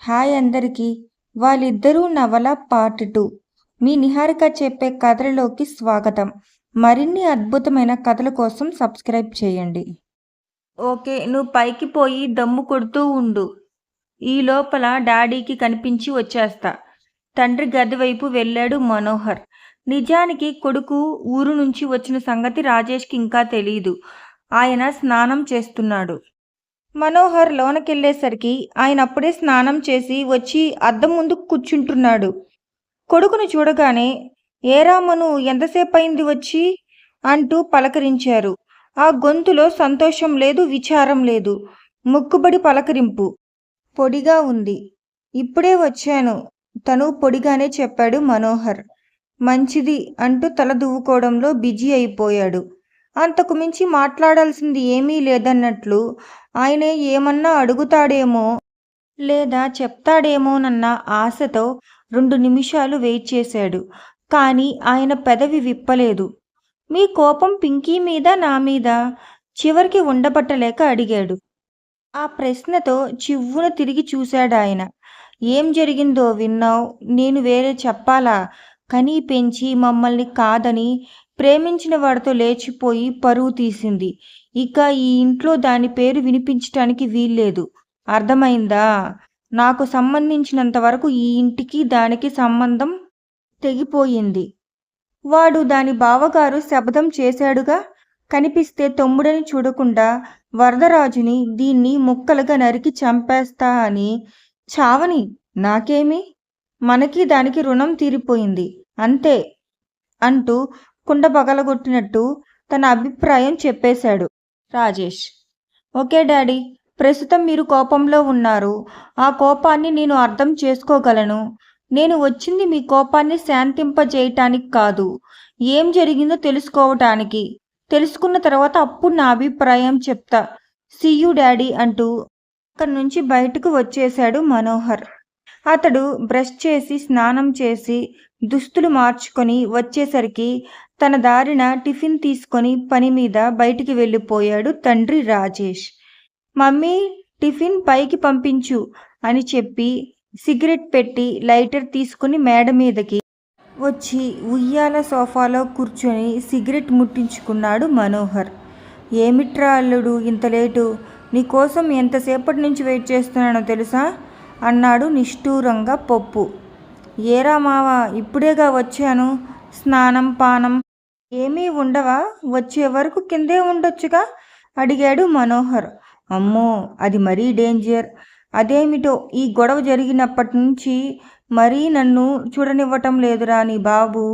Hi అందరికీ. వాళ్ళిద్దరూ నవల పార్ట్ టూ మీ నిహారిక చెప్పే కథలలోకి స్వాగతం. మరిన్ని అద్భుతమైన కథల కోసం సబ్స్క్రైబ్ చేయండి. ఓకే నువ్వు పైకి పోయి దమ్ము కొడుతూ ఉండు. ఈ లోపల డాడీకి కనిపించి వచ్చేస్తా. తండ్రి గది వైపు వెళ్ళాడు మనోహర్. నిజానికి కొడుకు ఊరు నుంచి వచ్చిన సంగతి రాజేష్కి ఇంకా తెలియదు ఆయన స్నానం చేస్తున్నాడు. మనోహర్ లోనకెళ్ళేసరికి ఆయన అప్పుడే స్నానం చేసి వచ్చి అద్దం ముందు కూర్చుంటున్నాడు. కొడుకును చూడగానే ఏరామను ఎంతసేపు అయింది వచ్చి? అంటూ పలకరించారు. ఆ గొంతులో సంతోషం లేదు విచారం లేదు. ముక్కుబడి పలకరింపు. పొడిగా ఉంది. ఇప్పుడే వచ్చాను తను పొడిగానే చెప్పాడు మనోహర్. మంచిది అంటూ తల దువ్వుకోవడంలో బిజీ అయిపోయాడు. అంతకు మించి మాట్లాడాల్సింది ఏమీ లేదన్నట్లు ఆయన ఏమన్నా అడుగుతాడేమో లేదా చెప్తాడేమోనన్న ఆశతో రెండు నిమిషాలు వెయిట్ చేశాడు. కానీ ఆయన పెదవి విప్పలేదు. మీ కోపం పింకీ మీద నా మీద? చివరికి ఉండబట్టలేక అడిగాడు. ఆ ప్రశ్నతో చివ్వున తిరిగి చూశాడు ఆయన ఏం జరిగిందో విన్నావు? నేను వేరే చెప్పాలా? కనీ పెంచి మమ్మల్ని కాదని ప్రేమించిన వాడితో లేచిపోయి పరువు తీసింది. ఇక ఈ ఇంట్లో దాని పేరు వినిపించటానికి వీల్లేదు. అర్థమైందా? నాకు సంబంధించినంత వరకు ఈ ఇంటికి దానికి సంబంధం తెగిపోయింది. వాడు దాని బావగారు శబ్దం చేశాడుగా? కనిపిస్తే తమ్ముడని చూడకుండా వరదరాజుని దీన్ని ముక్కలుగా నరికి చంపేస్తా అని. చావని నాకేమి? మనకి దానికి రుణం తీరిపోయింది. అంతే అంటూ కుండ పగలగొట్టినట్టు తన అభిప్రాయం చెప్పేశాడు. రాజేష్ ఓకే డాడీ ప్రస్తుతం మీరు కోపంలో ఉన్నారు. ఆ కోపాన్ని నేను అర్థం చేసుకోగలను. నేను వచ్చింది మీ కోపాన్ని శాంతింపజేయటానికి కాదు. ఏం జరిగిందో తెలుసుకోవటానికి. తెలుసుకున్న తర్వాత అప్పుడు నా అభిప్రాయం చెప్తా. సియు డాడీ అంటూ అక్కడి నుంచి బయటకు వచ్చేశాడు మనోహర్. అతడు బ్రష్ చేసి స్నానం చేసి దుస్తులు మార్చుకొని వచ్చేసరికి తన దారిన టిఫిన్ తీసుకొని పని మీద బయటికి వెళ్ళిపోయాడు తండ్రి రాజేష్. మమ్మీ టిఫిన్ పైకి పంపించు అని చెప్పి సిగరెట్ పెట్టి లైటర్ తీసుకుని మేడ మీదకి వచ్చి ఉయ్యాల సోఫాలో కూర్చొని సిగరెట్ ముట్టించుకున్నాడు మనోహర్. ఏమిట్రా అల్లుడు ఇంత లేటు? నీకోసం ఎంతసేపటి నుంచి వెయిట్ చేస్తున్నానో తెలుసా? అన్నాడు నిష్ఠూరంగా పప్పు. ఏరా మావా ఇప్పుడేగా వచ్చాను? స్నానం పానం ఏమీ ఉండవా? వచ్చే వరకు కిందే ఉండొచ్చుగా? అడిగాడు మనోహర్. అమ్మో అది మరీ డేంజర్. అదేమిటో ఈ గొడవ జరిగినప్పటి నుంచి మరీ నన్ను చూడనివ్వటం లేదురా నీ బాబు.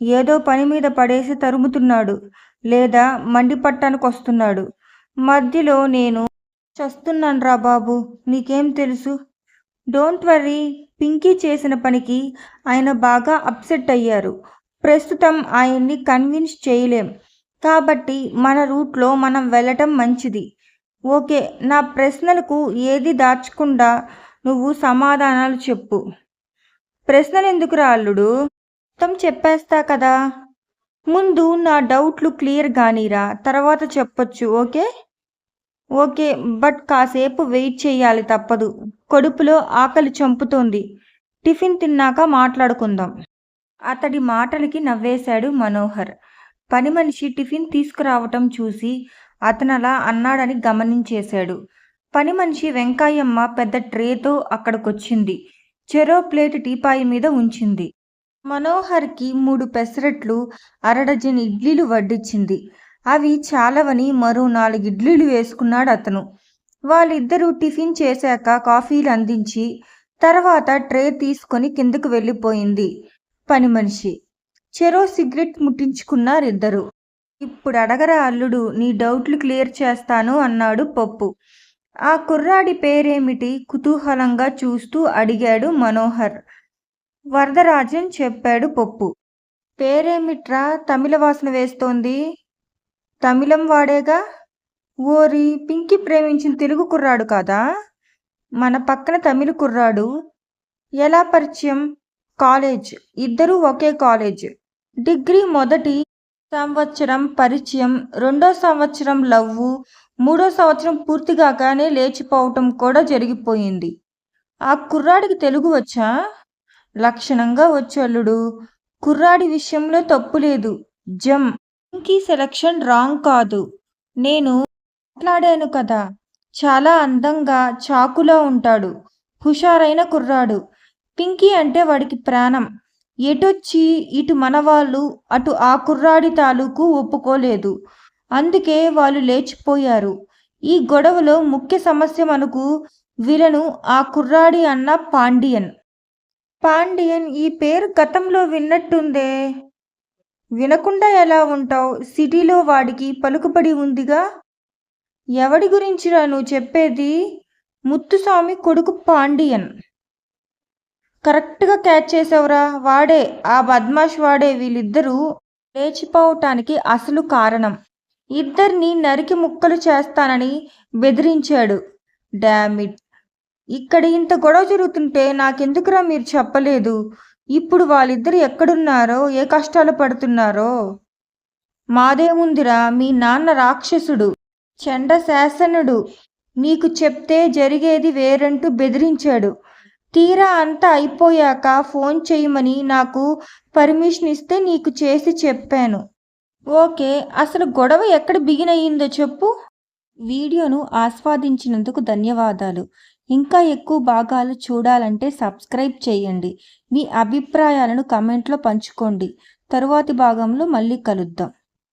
ఏదో పని మీద పడేసి తరుముతున్నాడు లేదా మండిపట్టానికి వస్తున్నాడు. మధ్యలో నేను చస్తున్నాన్రా బాబు నీకేం తెలుసు? డోంట్ వరీ పింకీ చేసిన పనికి ఆయన బాగా అప్సెట్ అయ్యారు. ప్రస్తుతం ఆయన్ని కన్విన్స్ చేయలేం. కాబట్టి మన రూట్లో మనం వెళ్ళటం మంచిది. ఓకే నా ప్రశ్నలకు ఏది దాచకుండా నువ్వు సమాధానాలు చెప్పు. ప్రశ్నలు ఎందుకురా అల్లుడు? మొత్తం చెప్పేస్తా కదా. ముందు నా డౌట్లు క్లియర్ కానీరా తర్వాత చెప్పొచ్చు ఓకే? ఓకే బట్ కాసేపు వెయిట్ చేయాలి తప్పదు. కడుపులో ఆకలి చంపుతోంది. టిఫిన్ తిన్నాక మాట్లాడుకుందాం. అతడి మాటలకి నవ్వేశాడు మనోహర్. పని మనిషి టిఫిన్ తీసుకురావటం చూసి అతనలా అన్నాడని గమనించేశాడు. పని మనిషి వెంకాయమ్మ పెద్ద ట్రేతో అక్కడికొచ్చింది. చెరో ప్లేట్ టీపాయి మీద ఉంచింది. మనోహర్కి మూడు పెసరట్లు అరడజన్ ఇడ్లీలు వడ్డించింది అవి చాలవని మరో నాలుగు ఇడ్లీలు వేసుకున్నాడు అతను. వాళ్ళిద్దరూ టిఫిన్ చేశాక కాఫీలు అందించి తర్వాత ట్రే తీసుకొని కిందకు వెళ్ళిపోయింది. పని మనిషి. చెరో సిగరెట్ ముట్టించుకున్నారిద్దరు ఇప్పుడు అడగరా అల్లుడు నీ డౌట్లు క్లియర్ చేస్తాను అన్నాడు పప్పు. ఆ కుర్రాడి పేరేమిటి? కుతూహలంగా చూస్తూ అడిగాడు మనోహర్. వరదరాజన్ చెప్పాడు పప్పు. పేరేమిట్రా తమిళ వాసన వేస్తోంది? తమిళం వాడేగా? ఓరి పింకి ప్రేమించిన తెలుగు కుర్రాడు కాదా? మన పక్కన తమిళ కుర్రాడు. ఎలా పరిచయం? కాలేజ్. ఇద్దరూ ఒకే కాలేజ్. డిగ్రీ మొదటి సంవత్సరం పరిచయం రెండో సంవత్సరం లవ్వు మూడో సంవత్సరం పూర్తిగానే లేచిపోవటం కూడా జరిగిపోయింది. ఆ కుర్రాడికి తెలుగు వచ్చా? లక్షణంగా వచ్చల్లుడు కుర్రాడి విషయంలో తప్పు లేదు. జమ్. ఇంకీ సెలక్షన్ రాంగ్ కాదు. నేను మాట్లాడాను కదా. చాలా అందంగా చాకులా ఉంటాడు. హుషారైన కుర్రాడు. పింకీ అంటే వాడికి ప్రాణం. ఎటొచ్చి ఇటు మనవాళ్ళు అటు ఆ కుర్రాడి తాలూకు ఒప్పుకోలేదు. అందుకే వాళ్ళు లేచిపోయారు. ఈ గొడవలో ముఖ్య సమస్య మనకు వీళ్ళను ఆ కుర్రాడి అన్న పాండియన్. పాండియన్ ఈ పేరు గతంలో విన్నట్టుందే. వినకుండా ఎలా ఉంటావు? సిటీలో వాడికి పలుకుబడి ఉందిగా? ఎవడి గురించిరా నువ్వు చెప్పేది? ముత్తుస్వామి కొడుకు పాండియన్. కరెక్ట్గా క్యాచ్ చేసావురా? వాడే. ఆ బద్మాష్ వాడే వీళ్ళిద్దరూ లేచిపోవటానికి అసలు కారణం. ఇద్దరిని నరికి ముక్కలు చేస్తానని బెదిరించాడు. డామిట్ ఇక్కడ ఇంత గొడవ జరుగుతుంటే నాకెందుకురా మీరు చెప్పలేదు? ఇప్పుడు వాళ్ళిద్దరు ఎక్కడున్నారో ఏ కష్టాలు పడుతున్నారో? మాదేముందిరా? మీ నాన్న రాక్షసుడు. చండ శాసనుడు. నీకు చెప్తే జరిగేది వేరంటూ బెదిరించాడు. తీరా అంతా అయిపోయాక ఫోన్ చేయమని నాకు పర్మిషన్ ఇస్తే నీకు చేసి చెప్పాను. ఓకే అసలు గొడవ ఎక్కడ బిగిన్ అయ్యిందో చెప్పు. వీడియోను ఆస్వాదించినందుకు ధన్యవాదాలు. ఇంకా ఎక్కువ భాగాలు చూడాలంటే సబ్స్క్రైబ్ చేయండి. మీ అభిప్రాయాలను కమెంట్లో పంచుకోండి. తరువాతి భాగంలో మళ్ళీ కలుద్దాం.